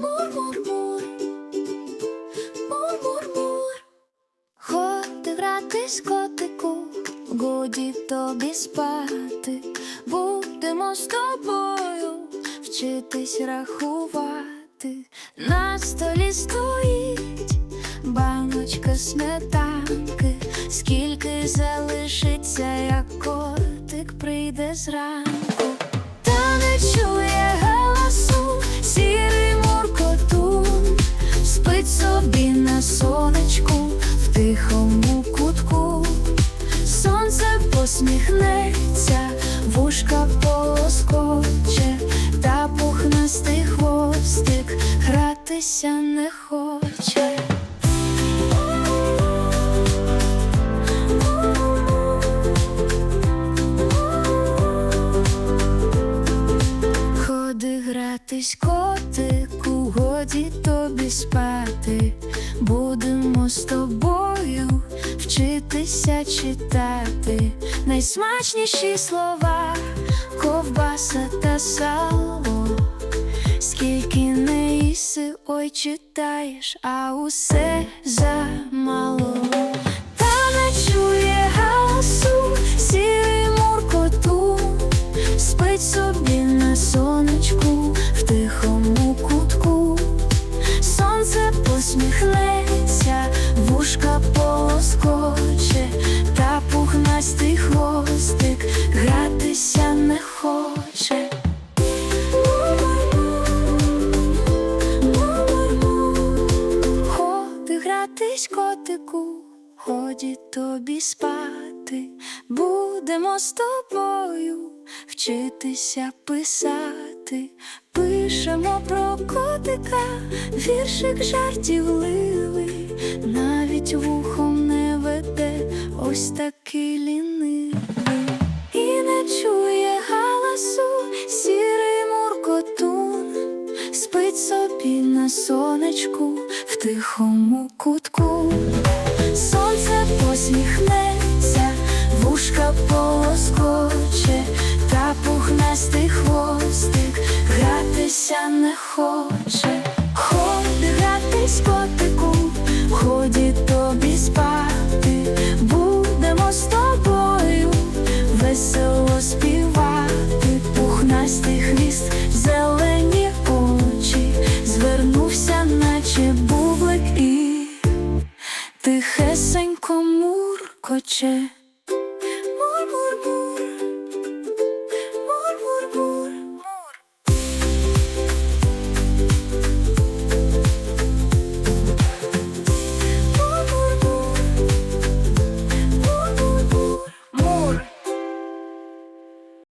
Мур-мур-мур, мур-мур-мур. Ходи гратись, котику, годі тобі спати. Будемо з тобою вчитись рахувати. На столі стоїть баночка сметанки. Скільки залишиться, як котик прийде зранку. Та не чує тихому кутку. Сонце посміхнеться, вушка полоскоче, та пухнастий хвостик гратися не хоче. Ходи гратись, котику, годі тобі спати. Будемо з тобою вчитися читати. Найсмачніші слова, ковбаса та сало. Скільки не їси, ой, читаєш, а усе замало. Полоскоче, та пухнастий хвостик гратися не хоче. Ходи гратись, котику, ході тобі спати, будемо з тобою вчитися писати. Пишемо про котика, віршик жартівливий, навіть вухом ось такий лінивий. І не чує галасу, сірий муркотун, спить собі на сонечку в тихому кутку. Сонце посміхнеться, вушка полоскоче, та пухнастий хвостик гратися не хоче. Пухнастий міст, зелені очі, звернувся, наче бублик і тихесенько муркоче.